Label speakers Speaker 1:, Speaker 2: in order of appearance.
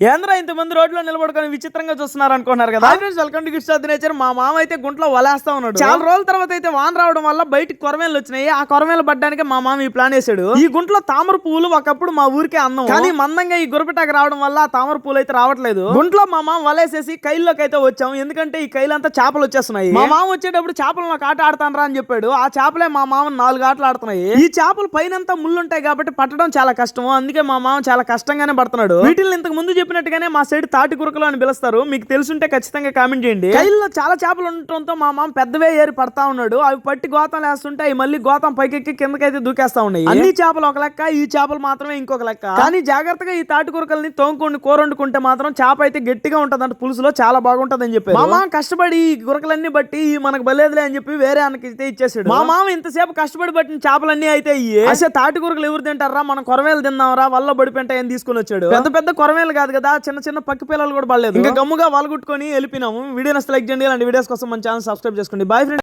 Speaker 1: ఏంద్రా ఇంతమంది రోడ్లో నిలబడుకొని విచిత్రంగా చూస్తున్నారు అనుకున్నారు కదా? Friends welcome to gift nature మా మామ అయితే గుంట్లో వలేస్తా ఉన్నాడు. చాలా రోజుల తర్వాత అయితే వాన రావడం వల్ల బయటికి కొరమేలు వచ్చినాయి. ఆ కొరమేలు పడ్డానికి మా మామ ఈ ప్లాన్ వేసాడు ఈ గుంట్లో తామర పువ్వులు ఒకప్పుడు మా ఊరికే అందం కానీ మందంగా ఈ గురపటాకు రావడం వల్ల ఆ తామర పూలు అయితే రావట్లేదు. గుంట్లో మా మామ వలేసేసి కైల్లోకి అయితే వచ్చాం. ఎందుకంటే ఈ కైలంతా చేపలు వచ్చేస్తున్నాయి. మా మామ వచ్చేటప్పుడు చేపలు నాకు ఆట ఆడతానరా అని చెప్పాడు. ఆ చేపలే మా మామ నాలుగు ఆటలు ఆడుతున్నాయి. ఈ చేపలు పైనంతా ముళ్ళుంటాయి కాబట్టి పట్టడం చాలా కష్టం అందుకే మా మామ చాలా కష్టంగానే పడుతున్నాడు. వీటిని ఇంతకు ముందు చెప్పినట్టుగానే మా సైడ్ తాటి కురకలు అని పిలుస్తారు. మీకు తెలుసుంటే ఖచ్చితంగా కామెంట్ చేయండి. కైల్లో చాలా చేపలు ఉండటంతో మా మామ పెద్దవే ఏరి పడతా ఉన్నాడు. అవి పట్టి గోతం వేస్తుంటే అవి మళ్ళీ గోతం పైకెక్కి కిందకైతే దూకేస్తా ఉన్నాయి. అన్ని చేపలు ఒక లెక్క ఈ చేపలు మాత్రమే ఇంకొక లెక్క. కానీ జాగ్రత్తగా ఈ తాటి కూరకల్ని తోముకొని కూర వండుకుంటే మాత్రం చేప అయితే గట్టిగా ఉంటదంట పులుసులో చాలా బాగుంటది అని చెప్పి మా మామ కష్టపడి ఈ గురకలన్నీ బట్టి మనకు బలేదులే అని చెప్పి వేరే ఆయనకి అయితే ఇచ్చేసాడు. మా మామ ఇంతసేపు కష్టపడి పట్టిన చేపలన్నీ అయితే ఇయ్యే అసలు తాటి కూరలు ఎవరు తింటారా? మనం కొరమేలు తిందాంరా? వల్ల బడిపెంట ఏం తీసుకుని వచ్చాడు? పెద్ద పెద్ద కొరమేలు కాదు కదా చిన్న చిన్న పక్కి పిల్లలు కూడా పడలేదు. ఇంకా గమ్ముగా వాళ్ళగుట్టుకొని వెళ్ళిపోయినాము. వీడియో నస్తే లైక్ చేయండి. ఇలాంటి వీడియోస్ కోసం మన ఛానల్ సబ్స్క్రైబ్ చేసుకోండి. Boy friend